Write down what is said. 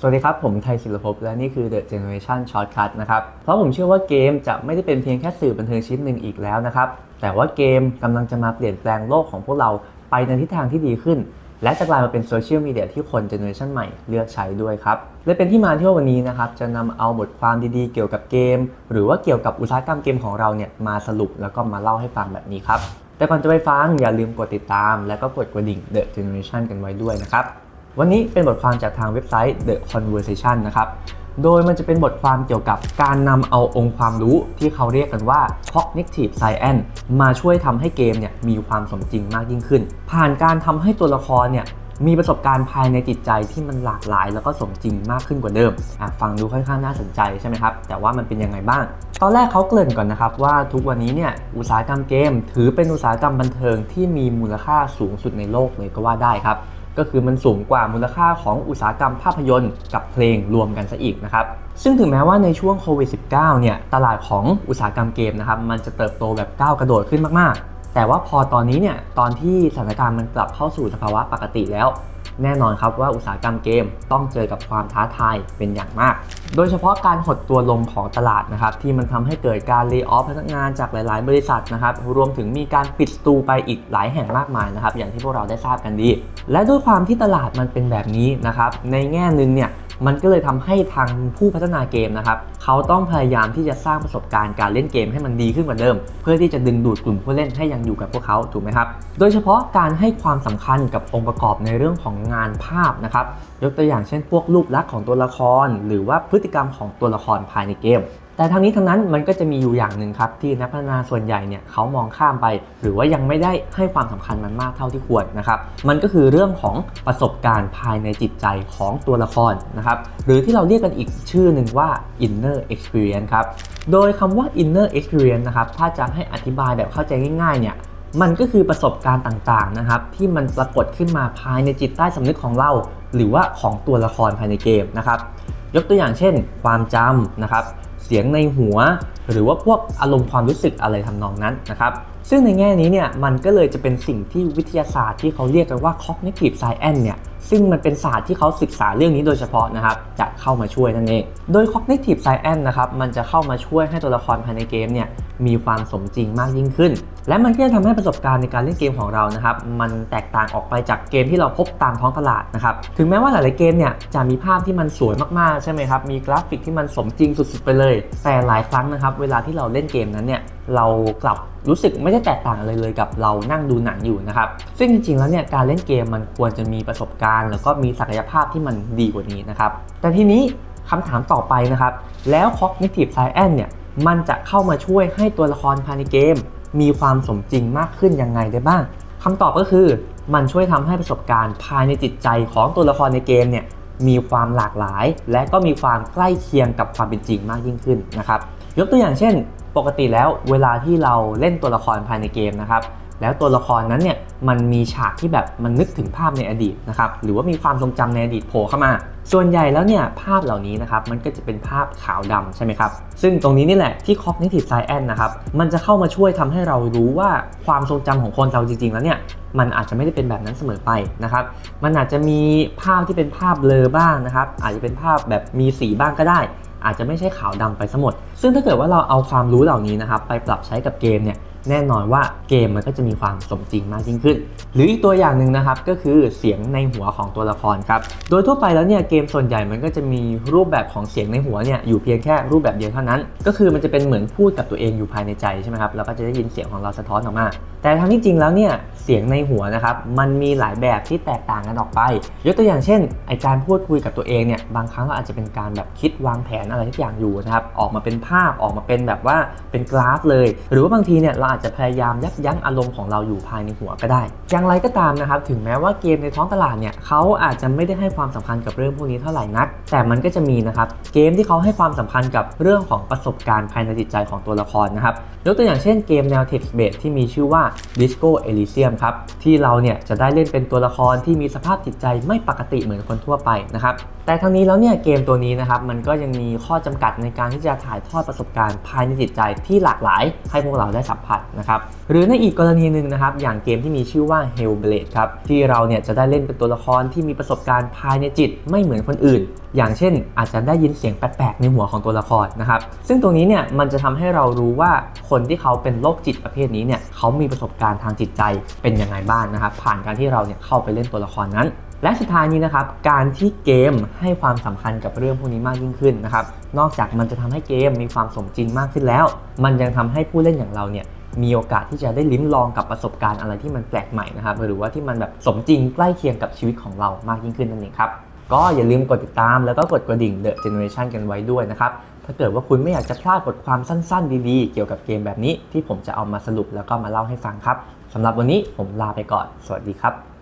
สวัสดีครับ ผมไทยศิลปภพและนี่คือ The Generation Shortcut นะครับ เพราะผมเชื่อว่าเกมจะไม่ได้เป็นเพียงแค่สื่อบันเทิงชิ้นหนึ่งอีกแล้วนะครับ แต่ว่าเกมกำลังจะมาเปลี่ยนแปลงโลกของพวกเราไปในทิศทางที่ดีขึ้น และจะกลายมาเป็นโซเชียลมีเดียที่คนเจเนอเรชันใหม่เลือกใช้ด้วยครับ และเป็นที่มาที่ว่าวันนี้นะครับ จะนำเอาบทความดีๆ เกี่ยวกับเกม หรือว่าเกี่ยวกับอุตสาหกรรมเกมของเราเนี่ยมาสรุปแล้วก็มาเล่าให้ฟังแบบนี้ครับแต่ก่อนจะไปฟังอย่าลืมกดติดตาม และก็กดกระดิ่ง The Generation กันไว้ด้วยนะครับ วันนี้เป็นบทความจากทางเว็บไซต์ The Conversation นะครับ โดยมันจะเป็นบทความเกี่ยวกับการนำเอาองค์ความรู้ที่เขาเรียกกันว่า cognitive science มาช่วยทำให้เกมเนี่ยมีความสมจริงมากยิ่งขึ้น ผ่านการทำให้ตัวละครเนี่ยมีประสบการณ์ภายในจิตใจที่มันหลากหลาย แล้วก็สมจริงมากขึ้นกว่าเดิม ฟังดูค่อนข้างน่าสนใจใช่ไหมครับ แต่ว่ามันเป็นยังไงบ้าง ตอนแรกเขาเกริ่นก่อนนะครับว่าทุกวันนี้เนี่ยอุตสาหกรรมเกม ถือเป็นอุตสาหกรรมบันเทิงที่มีมูลค่าสูงสุดในโลกเลยก็ว่าได้ครับ ก็คือมันสูงกว่ามูลค่าของอุตสาหกรรมภาพยนตร์กับเพลงรวมกันซะอีกนะครับซึ่งถึงแม้ว่าในช่วงโควิด -19 เนี่ยตลาดของอุตสาหกรรมเกมนะครับมันจะเติบโตแบบก้าวกระโดดขึ้นมากๆ แต่ว่าพอตอนนี้เนี่ยตอนที่สถานการณ์มันกลับเข้าสู่สภาวะปกติแล้ว แน่นอนครับว่าอุตสาหกรรมเกมต้องเจอกับความท้าทายเป็นอย่างมาก โดยเฉพาะการหดตัวลงของตลาดนะครับที่มันทำให้เกิดการเลิกออฟพนักงานจากหลาย ๆ บริษัทนะครับรวมถึงมีการปิดสตูไปอีกหลายแห่งมากมายนะครับอย่างที่พวกเราได้ทราบกันดี และด้วยความที่ตลาดมันเป็นแบบนี้นะครับในแง่หนึ่งเนี่ย มันก็เลยทำให้ทางผู้พัฒนาเกมนะครับเขาต้องพยายามที่จะสร้างประสบการณ์การเล่นเกมให้มันดีขึ้นกว่าเดิม เพื่อที่จะดึงดูดกลุ่มผู้เล่นให้ยังอยู่กับพวกเขาถูกไหมครับ โดยเฉพาะการให้ความสำคัญกับองค์ประกอบในเรื่องของงานภาพนะครับยกตัวอย่างเช่น พวกรูปลักษณ์ของตัวละคร หรือว่าพฤติกรรมของตัวละครภายในเกม แต่ทั้งนี้ทั้งนั้นมันก็จะมีอยู่อย่างหนึ่งครับ ที่นักพัฒนาส่วนใหญ่เนี่ยเขามองข้ามไป หรือว่ายังไม่ได้ให้ความสำคัญมันมากเท่าที่ควรนะครับ มันก็คือเรื่องของประสบการณ์ภายในจิตใจของตัวละครนะครับหรือที่เราเรียกกันอีกชื่อหนึ่งว่า inner experience ครับโดยคำว่า inner experience นะครับถ้าจะให้อธิบายแบบเข้าใจง่ายๆเนี่ยมันก็คือประสบการณ์ต่างๆนะครับ ที่มันปรากฏขึ้นมาภายในจิตใต้สำนึกของเรา หรือว่าของตัวละครภายในเกมนะครับ ยกตัวอย่างเช่น ความจำนะครับ เสียงในหัว หรือว่าพวกอารมณ์ความรู้สึกอะไรทำนองนั้นนะครับ ซึ่งในแง่นี้เนี่ยมันก็เลยจะเป็นสิ่งที่วิทยาศาสตร์ที่เขาเรียกกันว่า cognitive science เนี่ยซึ่งมันเป็นศาสตร์ที่เขาศึกษาเรื่องนี้โดยเฉพาะนะครับจะเข้ามาช่วยนั่นเอง โดย cognitive science นะครับมันจะเข้ามาช่วยให้ตัวละครภายในเกมเนี่ยมีความสมจริงมากยิ่งขึ้น และมันก็จะทำให้ประสบการณ์ในการเล่นเกมของเรานะครับมันแตกต่างออกไปจากเกมที่เราพบตามท้องตลาดนะครับถึงแม้ว่าหลายๆเกมเนี่ยจะมีภาพที่มันสวยมากๆใช่ไหมครับมีกราฟิกที่มันสมจริงสุดๆไปเลย แต่หลายครั้งนะครับเวลาที่เราเล่นเกมนั้นเนี่ย เรากลับรู้สึกไม่ได้แตกต่างอะไรเลยกับเรานั่งดูหนังอยู่นะครับ ซึ่งจริงๆแล้วเนี่ยการเล่นเกมมันควรจะมีประสบการณ์ แล้วก็มีศักยภาพที่มันดีกว่านี้นะครับ แต่ทีนี้คำถามต่อไปนะครับ แล้ว cognitive science เนี่ยมันจะเข้ามาช่วยให้ตัวละครภายในเกม มีความสมจริงมากขึ้นยังไงได้บ้างคำตอบก็คือมันช่วยทำให้ประสบการณ์ภายในจิตใจของตัวละครในเกมเนี่ยมีความหลากหลาย และก็มีความใกล้เคียงกับความเป็นจริงมากยิ่งขึ้นนะครับยกตัวอย่างเช่น ปกติแล้วเวลาที่เราเล่นตัวละครภายในเกมนะครับแล้วตัวละครนั้นเนี่ยมันมีฉากที่แบบมันนึกถึงภาพในอดีตนะครับหรือว่ามีความทรงจำในอดีตโผล่เข้ามา ส่วนใหญ่แล้วเนี่ยภาพเหล่านี้นะครับมันก็จะเป็นภาพขาวดำใช่ไหมครับ ซึ่งตรงนี้นี่แหละที่ cognitive science นะครับมันจะเข้ามาช่วยทำให้เรารู้ว่าความทรงจำของคนเราจริง ๆ แล้วเนี่ยมันอาจจะไม่ได้เป็นแบบนั้นเสมอไปนะครับ มันอาจจะมีภาพที่เป็นภาพเบลอบ้างนะครับ อาจจะเป็นภาพแบบมีสีบ้างก็ได้ อาจจะไม่ใช่ขาวดำไปซะหมด ซึ่งถ้าเกิดว่าเราเอาความรู้เหล่านี้นะครับไปปรับใช้กับเกมเนี่ยแน่นอนว่าเกมมันก็จะมีความสมจริงมากยิ่งขึ้น หรืออีกตัวอย่างหนึ่งนะครับก็คือเสียงในหัวของตัวละครครับ โดยทั่วไปแล้วเนี่ยเกมส่วนใหญ่มันก็จะมีรูปแบบของเสียงในหัวเนี่ยอยู่เพียงแค่รูปแบบเดียวเท่านั้น ก็คือมันจะเป็นเหมือนพูดกับตัวเองอยู่ภายในใจใช่ไหมครับแล้วก็จะได้ยินเสียงของเราสะท้อนออกมา แต่ทั้งที่จริงแล้วเนี่ย เสียงในหัวนะครับ มันมีหลายแบบที่แตกต่างกันออกไป ยกตัวอย่างเช่นไอการพูดคุยกับตัวเองเนี่ย บางครั้งเราอาจจะเป็นการแบบคิดวางแผนอะไรทุกอย่างอยู่นะครับ ออกมาเป็นภาพ ออกมาเป็นแบบว่าเป็นกราฟเลย หรือว่าบางทีเนี่ยเราอาจจะพยายามยับยั้งอารมณ์ของเราอยู่ภายในหัวก็ได้ อย่างไรก็ตามนะครับ ถึงแม้ว่าเกมในท้องตลาดเนี่ยเขาอาจจะไม่ได้ให้ความสำคัญกับเรื่องพวกนี้เท่าไหร่นัก แต่มันก็จะมีนะครับ เกมที่เขาให้ความสำคัญกับเรื่องของประสบการณ์ภายในจิตใจของตัวละครนะครับ ยกตัวอย่างเช่นเกมแนว text based ที่มีชื่อว่า Disco Elysium ครับที่เราเนี่ยจะได้เล่นเป็นตัวละครที่มีสภาพจิตใจไม่ปกติเหมือนคนทั่วไปนะครับแต่ทั้งนี้แล้วเนี่ยเกมตัวนี้นะครับมันก็ยังมีข้อจำกัดในการที่จะถ่ายทอดประสบการณ์ภายในจิตใจที่หลากหลายให้พวกเราได้สัมผัสนะครับหรือในอีกกรณีหนึ่งนะครับอย่างเกมที่มีชื่อว่า Hellblade ครับที่เราเนี่ยจะได้เล่นเป็นตัวละครที่มีประสบการณ์ภายในจิตไม่เหมือนคนอื่น อย่างเช่น อาจจะได้ยินเสียงแปลกๆในหัวของตัวละครนะครับซึ่งตรงนี้เนี่ยมันจะทำให้เรารู้ว่าคนที่เขาเป็นโรคจิตประเภทนี้เนี่ยเขามีประสบการณ์ทางจิตใจเป็นยังไงบ้างนะครับ ผ่านการที่เราเนี่ยเข้าไปเล่นตัวละครนั้น และสุดท้ายนี้นะครับ การที่เกมให้ความสำคัญกับเรื่องพวกนี้มากยิ่งขึ้นนะครับ นอกจากมันจะทำให้เกมมีความสมจริงมากขึ้นแล้ว มันยังทำให้ผู้เล่นอย่างเราเนี่ยมีโอกาสที่จะได้ลิ้มลองกับประสบการณ์อะไรที่มันแปลกใหม่นะครับ หรือว่าที่มันแบบสมจริงใกล้เคียงกับชีวิตของเรามากยิ่งขึ้นนั่นเองครับก็อย่าลืมกดติดตามแล้วก็กดกระดิ่ง The Generation กันไว้ด้วยนะครับ ถ้าเกิดว่าคุณไม่อยากจะพลาดบทความสั้นๆ ดีๆ เกี่ยวกับเกมแบบนี้ที่ผมจะเอามาสรุปแล้วก็มาเล่าให้ฟังครับสำหรับวันนี้ผมลาไปก่อน สวัสดีครับ